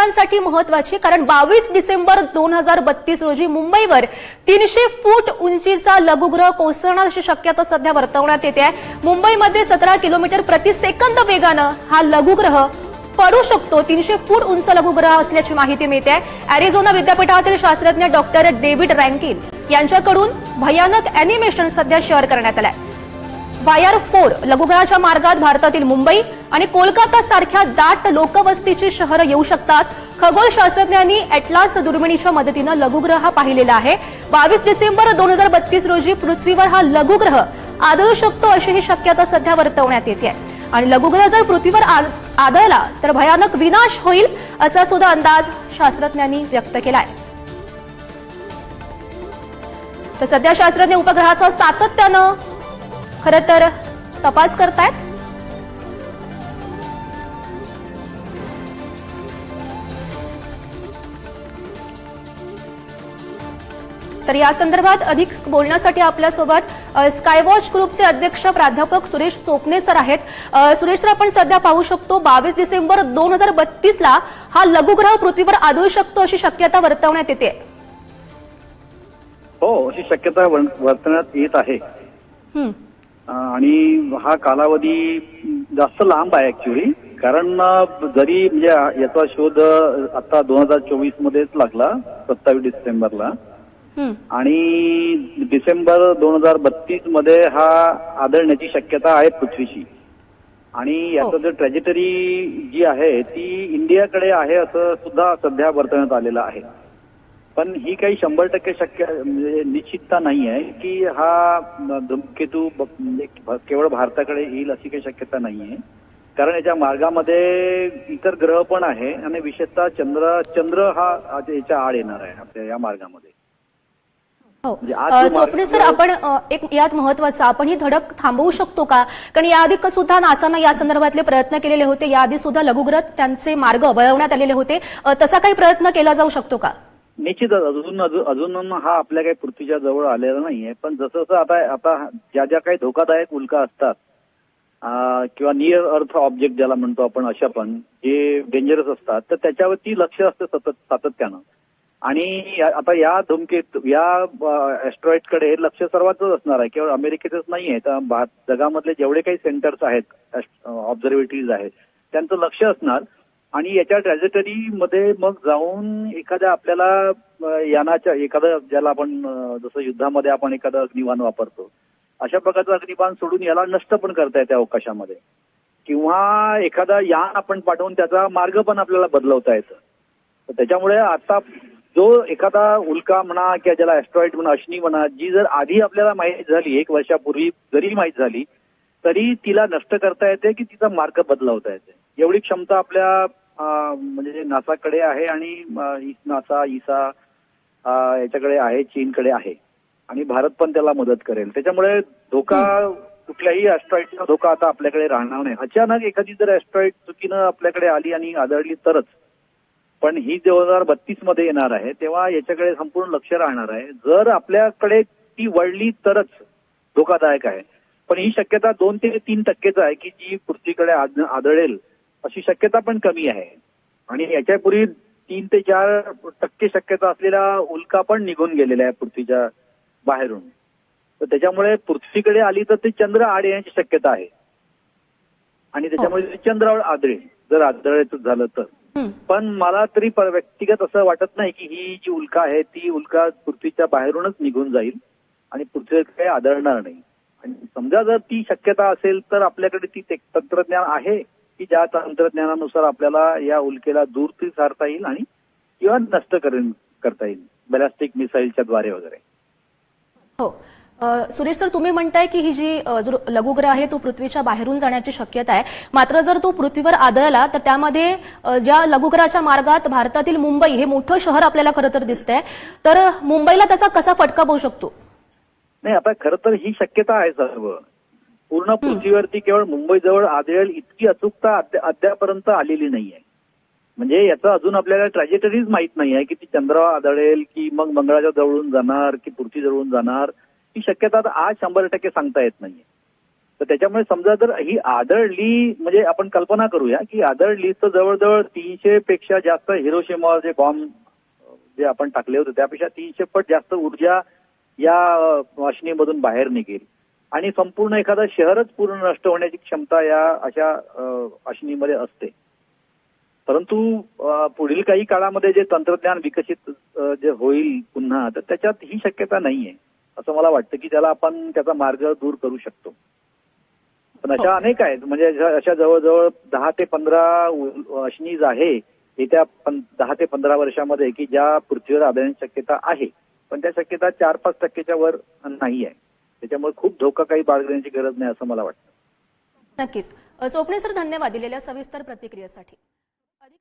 पृथ्वीकरांसाठी महत्वाची कारण बावीस डिसेंबर दोन हजार बत्तीस रोजी मुंबईवर तीनशे फूट उंचीचा लघुग्रह कोसळण्याची शक्यता सध्या वर्तवण्यात येते आहे. मुंबईमध्ये सतरा किलोमीटर प्रति सेकंद वेगानं हा लघुग्रह पडू शकतो. तीनशे फूट उंच लघुग्रह असल्याची माहिती मिळते अॅरिझोना विद्यापीठातील शास्त्रज्ञ डॉक्टर डेव्हिड रँकिन यांच्याकडून भयानक अॅनिमेशन सध्या शेअर करण्यात आलं आहे वायर फोर लघुग्रहाच्या मार्गात भारतातील मुंबई आणि कोलकाता सारख्या दाट लोकवस्तीची शहरं येऊ शकतात. खगोलशास्त्रज्ञांनी अॅटलास दुर्बिणीच्या मदतीनं लघुग्रह हा पाहिलेला आहे. बावीस डिसेंबर दोन हजार बत्तीस रोजी पृथ्वीवर हा लघुग्रह आदळू शकतो अशी ही शक्यता सध्या वर्तवण्यात येते. आणि लघुग्रह जर पृथ्वीवर आदळला तर भयानक विनाश होईल असा सुद्धा अंदाज शास्त्रज्ञांनी व्यक्त केलाय. तर सध्या शास्त्रज्ञ उपग्रहाचा सातत्यानं खर तर तपास करतायत? तर या संदर्भात अधिक बोलण्यासाठी आपल्यासोबत स्कायवॉच ग्रुपचे अध्यक्ष प्राध्यापक सुरेश सोपने सर आहेत. सुरेश सर आपण सध्या पाहू शकतो बावीस डिसेंबर दोन हजार बत्तीस ला हा लघुग्रह पृथ्वीवर आदळू शकतो अशी शक्यता वर्तवण्यात येते. हो अशी शक्यता वर- वर्तवण्यात येत आहे. आणि हा कालावधी जास्त लांब आहे ऍक्च्युली कारण जरी म्हणजे याचा शोध आता दोन हजार चोवीस मध्येच लागला सत्तावीस डिसेंबरला. हं. आणि डिसेंबर दोन हजार बत्तीसमध्ये हा आदळण्याची शक्यता आहे पृथ्वीची. आणि याचं जे ट्रॅजेटरी जी आहे ती इंडियाकडे आहे असं सुद्धा सध्या वर्तवण्यात आलेलं आहे. पण ही काही शंभर टक्के शक्य म्हणजे निश्चितता नाही आहे की हा धूमकेतू म्हणजे केवळ भारताकडे येईल अशी काही शक्यता नाही आहे. कारण याच्या मार्गामध्ये इतर ग्रह पण आहे आणि विशेषतः चंद्र चंद्र हा आज याच्या आड येणार आहे आपल्या या मार्गामध्ये. हो. म्हणजे मार्ग- सर आपण एक यात महत्वाचं आपण ही धडक थांबवू शकतो का? कारण याआधी सुद्धा नासानं या संदर्भातले प्रयत्न केलेले होते. याआधी सुद्धा लघुग्रह त्यांचे मार्ग वळवण्यात आलेले होते. तसा काही प्रयत्न केला जाऊ शकतो का? निश्चितच अजून अजून हा आपल्या काही पृथ्वीच्या जवळ आलेला नाहीये. पण जसं जसं आता आता ज्या ज्या काही धोकादायक उल्का असतात किंवा नियर अर्थ ऑब्जेक्ट ज्याला म्हणतो आपण अशा पण जे डेंजरस असतात तर त्याच्यावरती लक्ष असतं सतत सातत्यानं. आणि आता या धुमकेत या ऍस्ट्रॉइडकडे लक्ष सर्वांचंच असणार आहे. केवळ अमेरिकेतच नाहीये. तर जगामधले जेवढे काही सेंटर्स आहेत ऑब्झर्वेटरीज आहेत त्यांचं लक्ष असणार. आणि याच्या ट्रॅजेटरी मध्ये मग जाऊन एखाद्या आपल्याला यानाच्या एखादं ज्याला आपण जसं युद्धामध्ये आपण एखादं अग्निबाण वापरतो अशा प्रकारचं अग्निबाण सोडून याला नष्ट पण करता येते अवकाशामध्ये. किंवा एखादा यान आपण पाठवून त्याचा मार्ग पण आपल्याला बदलवता येतं. तर त्याच्यामुळे आता जो एखादा उल्का म्हणा किंवा ज्याला ऍस्ट्रॉइड म्हणा अश्नी म्हणा जी जर आधी आपल्याला माहीत झाली एक वर्षापूर्वी जरी माहीत झाली तरी तिला नष्ट करता येते की तिचा मार्ग बदलवता येते. एवढी क्षमता आपल्या म्हणजे नासाकडे आहे आणि नासा इसा याच्याकडे आहे चीनकडे आहे. आणि भारत पण त्याला मदत करेल. त्याच्यामुळे धोका कुठल्याही ऍस्ट्रॉइडचा धोका आता आपल्याकडे राहणार नाही. अचानक एखादी जर ऍस्ट्रॉइड चुकीनं आपल्याकडे आली आणि आदळली तरच पण ही दोन हजार बत्तीसमध्ये येणार आहे तेव्हा याच्याकडे संपूर्ण लक्ष राहणार आहे. जर आपल्याकडे ती वळली तरच धोकादायक आहे. पण ही शक्यता दोन ते तीन टक्केच आहे की जी पृथ्वीकडे आद- आदळेल. अशी शक्यता पण कमी आहे. आणि याच्यापूर्वी तीन ते चार टक्के शक्यता असलेला उल्का पण निघून गेलेला आहे पृथ्वीच्या बाहेरून. तर त्याच्यामुळे पृथ्वीकडे आली तर ते चंद्र आड येण्याची शक्यता आहे. आणि त्याच्यामुळे ते चंद्रावर आदळेल जर आदळायचं झालं तर. हं. पण मला तरी व्यक्तिगत असं वाटत नाही की ही जी उल्का आहे ती उल्का पृथ्वीच्या बाहेरूनच निघून जाईल आणि पृथ्वीवर काही आदळणार नाही. आणि समजा जर ती शक्यता असेल तर आपल्याकडे ती तंत्रज्ञान आहे. की ज्या तंत्रज्ञानानुसार आपल्याला या उल्केला दूर ती सारता येईल आणि किंवा नष्ट करता येईल बॅलिस्टिक मिसाईलच्या द्वारे वगैरे. हो. सुरेश सर तुम्ही म्हणताय की ही जी लघुग्रह आहे तो पृथ्वीच्या बाहेरून जाण्याची शक्यता आहे. मात्र जर तो पृथ्वीवर आदळला तर त्यामध्ये ज्या लघुग्रहाच्या मार्गात भारतातील मुंबई हे मोठं शहर आपल्याला खरं तर दिसतंय तर मुंबईला त्याचा कसा फटका बसू शकतो? नाही आता खरं तर ही शक्यता आहे सर्व. पूर्ण पृथ्वीवरती केवळ मुंबईजवळ आदळेल इतकी अचूकता अद्या- अद्यापर्यंत आलेली नाहीये. म्हणजे याचं अजून आपल्याला ट्रॅजेटरीज माहीत नाही आहे की ती चंद्रावर आदळेल की मग मंगळाच्या जवळून जाणार की पृथ्वी जवळून जाणार. ही शक्यता आज शंभर टक्के सांगता येत नाहीये. तर त्याच्यामुळे समजा जर ही आदळली म्हणजे आपण कल्पना करूया की आदळली तर जवळजवळ तीनशे पेक्षा जास्त हिरोशिमा जे बॉम्ब जे आपण टाकले होते त्यापेक्षा तीनशे पट जास्त ऊर्जा या अ, अश्नीमधून बाहेर निघेल. आणि संपूर्ण एखादं शहरच पूर्ण नष्ट होण्याची क्षमता या अशा अश्नीमध्ये असते. परंतु पुढील काही काळामध्ये जे तंत्रज्ञान विकसित जे होईल पुन्हा तर त्याच्यात ही शक्यता नाहीये. असं मला वाटतं की त्याला आपण त्याचा मार्ग दूर करू शकतो. पण अशा अनेक आहेत. म्हणजे अशा- जवळजवळ दहा ते पंधरा अश्नीज आहे येत्या दहा ते पंधरा वर्षामध्ये की ज्या पृथ्वीवर आढळण्याची शक्यता आहे. पण त्या शक्यता चार पाच टक्केच्या वर नाही आहे त्याच्यामुळे खूप धोका काही बाळगण्याची गरज नाही असं मला वाटतं. नक्कीच. चोपणे सर धन्यवाद दिलेल्या सविस्तर प्रतिक्रियेसाठी.